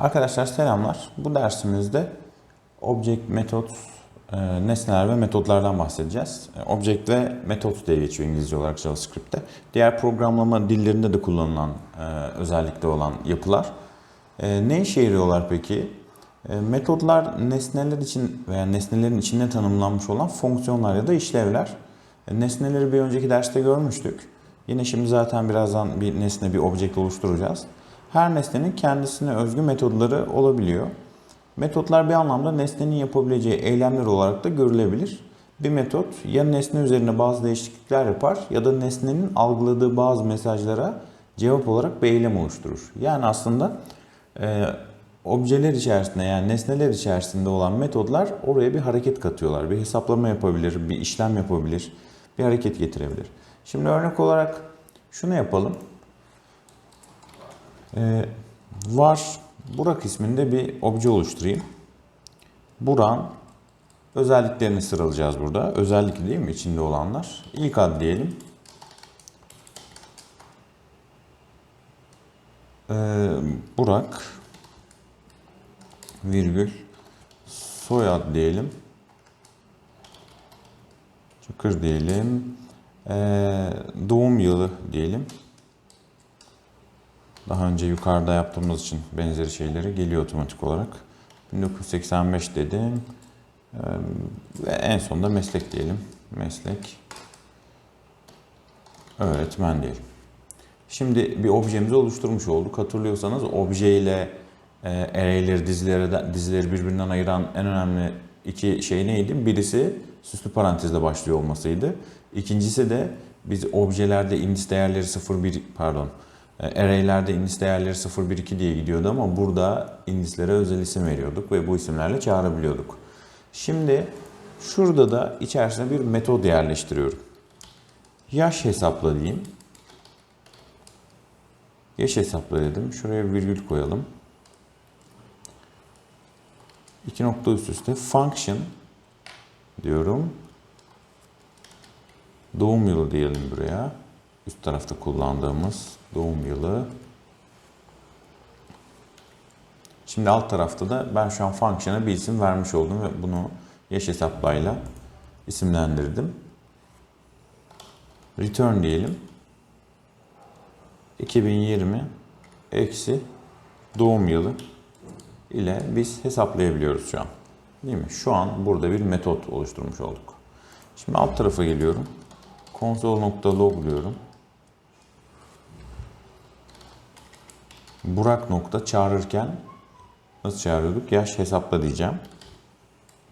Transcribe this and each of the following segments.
Arkadaşlar selamlar. Bu dersimizde Object Methods, e, nesneler ve metodlardan bahsedeceğiz. E, Object ve Methods diye geçiyor İngilizce olarak JavaScript'te. Diğer programlama dillerinde de kullanılan e, özellikle olan yapılar. E, Ne işe yarıyorlar peki? E, Metodlar nesneler için veya nesnelerin içinde tanımlanmış olan fonksiyonlar ya da işlevler. Nesneleri bir önceki derste görmüştük. Yine şimdi zaten birazdan bir nesne, bir object oluşturacağız. Her nesnenin kendisine özgü metodları olabiliyor. Metotlar bir anlamda nesnenin yapabileceği eylemler olarak da görülebilir. Bir metot ya nesne üzerine bazı değişiklikler yapar ya da nesnenin algıladığı bazı mesajlara cevap olarak bir eylem oluşturur. Yani aslında e, objeler içerisinde yani nesneler içerisinde olan metodlar oraya bir hareket katıyorlar. Bir hesaplama yapabilir, bir işlem yapabilir, bir hareket getirebilir. Şimdi örnek olarak şunu yapalım. Ee, var Burak isminde bir obje oluşturayım. Buran özelliklerini sıralayacağız burada. Özellik değil mi içinde olanlar? İlk ad diyelim. Ee, Burak virgül soyad diyelim. Çakır diyelim. Ee, doğum yılı diyelim. Daha önce yukarıda yaptığımız için benzeri şeyleri geliyor otomatik olarak. 1985 dedim. Ve en sonunda meslek diyelim. Meslek. Öğretmen diyelim. Şimdi bir objemizi oluşturmuş olduk. Hatırlıyorsanız obje ile e, array'leri, dizileri, dizileri birbirinden ayıran en önemli iki şey neydi? Birisi süslü parantezle başlıyor olmasıydı. İkincisi de biz objelerde indis değerleri 0,1 pardon e, array'lerde indis değerleri 0, 1, 2 diye gidiyordu ama burada indislere özel isim veriyorduk ve bu isimlerle çağırabiliyorduk. Şimdi şurada da içerisine bir metod yerleştiriyorum. Yaş hesapla diyeyim. Yaş hesapla dedim. Şuraya virgül koyalım. İki nokta üst üste function diyorum. Doğum yılı diyelim buraya. Üst tarafta kullandığımız doğum yılı. Şimdi alt tarafta da ben şu an function'a bir isim vermiş oldum ve bunu yaş hesaplayla isimlendirdim. Return diyelim. 2020 eksi doğum yılı ile biz hesaplayabiliyoruz şu an. Değil mi? Şu an burada bir metot oluşturmuş olduk. Şimdi alt tarafa geliyorum. Console.log diyorum. Burak nokta çağırırken nasıl çağırıyorduk? Yaş hesapla diyeceğim.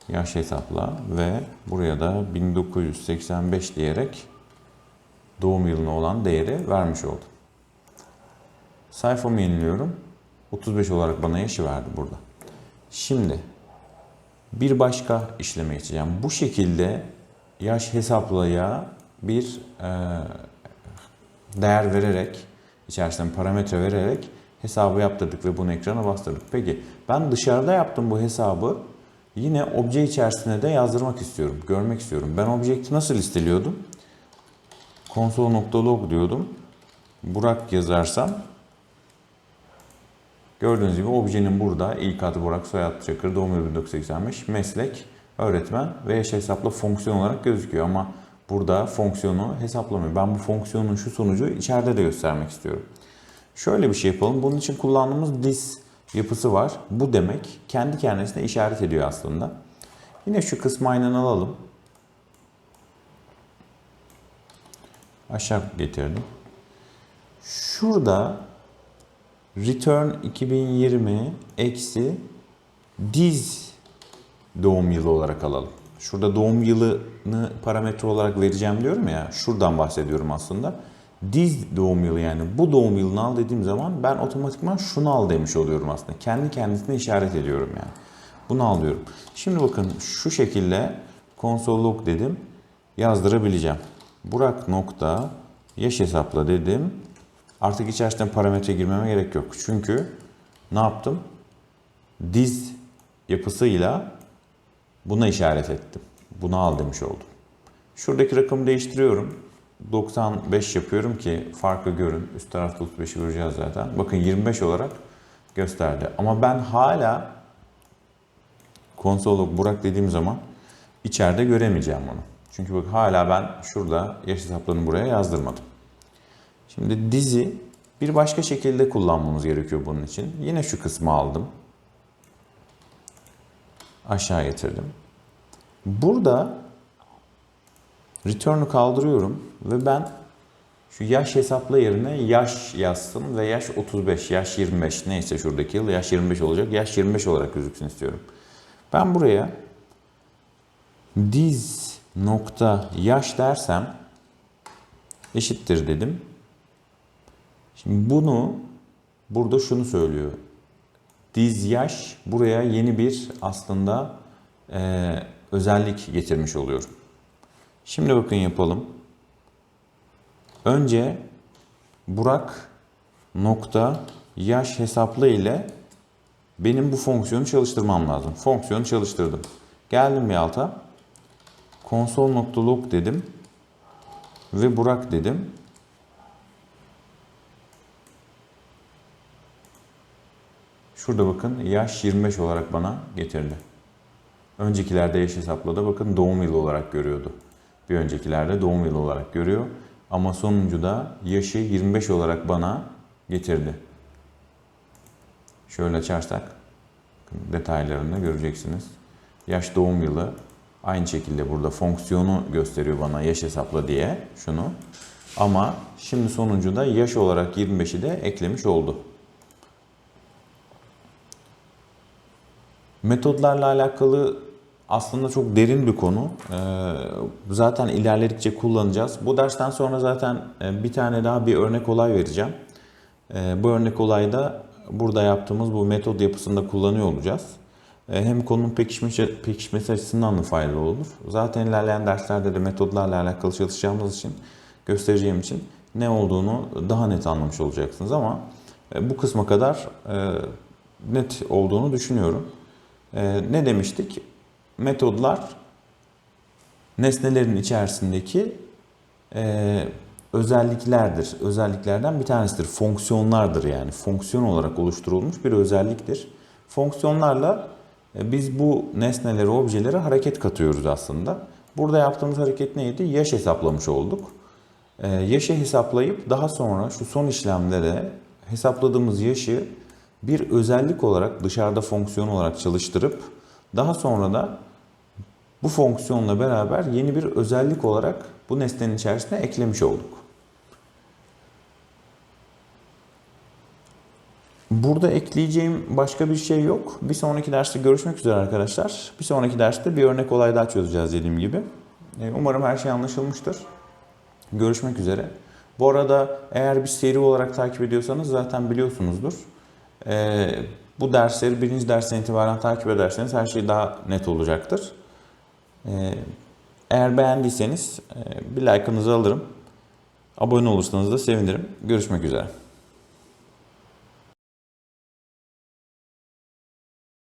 Yaş hesapla ve buraya da 1985 diyerek doğum yılına olan değeri vermiş oldum. Sayfamı yeniliyorum. 35 olarak bana yaşı verdi burada. Şimdi bir başka işleme geçeceğim. Bu şekilde yaş hesaplaya bir e, değer vererek, içerisine parametre vererek hesabı yaptırdık ve bunu ekrana bastırdık. Peki ben dışarıda yaptım bu hesabı yine obje içerisine de yazdırmak istiyorum, görmek istiyorum. Ben objekti nasıl listeliyordum? Console.log diyordum. Burak yazarsam Gördüğünüz gibi objenin burada ilk adı Burak, soyad Çakır, doğum yılı 1985, meslek, öğretmen ve yaş hesapla fonksiyon olarak gözüküyor ama burada fonksiyonu hesaplamıyor. Ben bu fonksiyonun şu sonucu içeride de göstermek istiyorum. Şöyle bir şey yapalım. Bunun için kullandığımız this yapısı var. Bu demek kendi kendisine işaret ediyor aslında. Yine şu kısmı aynen alalım. Aşağı getirdim. Şurada return 2020 eksi diz doğum yılı olarak alalım. Şurada doğum yılını parametre olarak vereceğim diyorum ya. Şuradan bahsediyorum aslında. Diz doğum yılı yani bu doğum yılını al dediğim zaman ben otomatikman şunu al demiş oluyorum aslında. Kendi kendisine işaret ediyorum yani. Bunu alıyorum. Şimdi bakın şu şekilde console log dedim. Yazdırabileceğim. Burak nokta yaş hesapla dedim. Artık içerisine parametre girmeme gerek yok. Çünkü ne yaptım? Diz yapısıyla buna işaret ettim. Bunu al demiş oldum. Şuradaki rakamı değiştiriyorum. 95 yapıyorum ki farkı görün. Üst tarafta 35'i göreceğiz zaten. Bakın 25 olarak gösterdi. Ama ben hala konsol log Burak dediğim zaman içeride göremeyeceğim onu. Çünkü bak hala ben şurada yaş hesaplarını buraya yazdırmadım. Şimdi dizi bir başka şekilde kullanmamız gerekiyor bunun için. Yine şu kısmı aldım. Aşağı getirdim. Burada return'u kaldırıyorum ve ben şu yaş hesapla yerine yaş yazsın ve yaş 35, yaş 25 neyse şuradaki yıl yaş 25 olacak. Yaş 25 olarak gözüksün istiyorum. Ben buraya diz nokta yaş dersem eşittir dedim. Şimdi bunu burada şunu söylüyor. Diz yaş buraya yeni bir aslında eee, özellik getirmiş oluyorum. Şimdi bakın yapalım. Önce Burak nokta yaş hesapla ile benim bu fonksiyonu çalıştırmam lazım. Fonksiyonu çalıştırdım. Geldim bir alta. Console.log dedim. Ve Burak dedim. Şurada bakın yaş 25 olarak bana getirdi. Öncekilerde yaş hesapladı. Bakın doğum yılı olarak görüyordu. Bir öncekilerde doğum yılı olarak görüyor. Ama sonuncuda yaşı 25 olarak bana getirdi. Şöyle açarsak detaylarını göreceksiniz. Yaş doğum yılı aynı şekilde burada fonksiyonu gösteriyor bana yaş hesapla diye şunu. Ama şimdi sonuncuda yaş olarak 25'i de eklemiş oldu. Metodlarla alakalı aslında çok derin bir konu. Ee, Zaten ilerledikçe kullanacağız. Bu dersten sonra zaten e, bir tane daha bir örnek olay vereceğim. Ee, Bu örnek olayda burada yaptığımız bu metod yapısında kullanıyor olacağız. Ee, Hem konunun pekişmesi, pekişmesi açısından da faydalı olur. Zaten ilerleyen derslerde de metodlarla alakalı çalışacağımız için, göstereceğim için ne olduğunu daha net anlamış olacaksınız ama e, bu kısma kadar e, net olduğunu düşünüyorum. Ne demiştik? Metodlar nesnelerin içerisindeki e, özelliklerdir. Özelliklerden bir tanesidir. Fonksiyonlardır yani. Fonksiyon olarak oluşturulmuş bir özelliktir. Fonksiyonlarla e, biz bu nesnelere, objelere hareket katıyoruz aslında. Burada yaptığımız hareket neydi? Yaş hesaplamış olduk. E, yaşı hesaplayıp daha sonra şu son işlemde de hesapladığımız yaşı bir özellik olarak dışarıda fonksiyon olarak çalıştırıp daha sonra da bu fonksiyonla beraber yeni bir özellik olarak bu nesnenin içerisine eklemiş olduk. Burada ekleyeceğim başka bir şey yok. Bir sonraki derste görüşmek üzere arkadaşlar. Bir sonraki derste bir örnek olay daha çözeceğiz dediğim gibi. E, Umarım her şey anlaşılmıştır. Görüşmek üzere. Bu arada eğer bir seri olarak takip ediyorsanız zaten biliyorsunuzdur. Ee, bu dersleri birinci dersten itibaren takip ederseniz her şey daha net olacaktır. Ee, eğer beğendiyseniz e, bir like'ınızı alırım. Abone olursanız da sevinirim. Görüşmek üzere.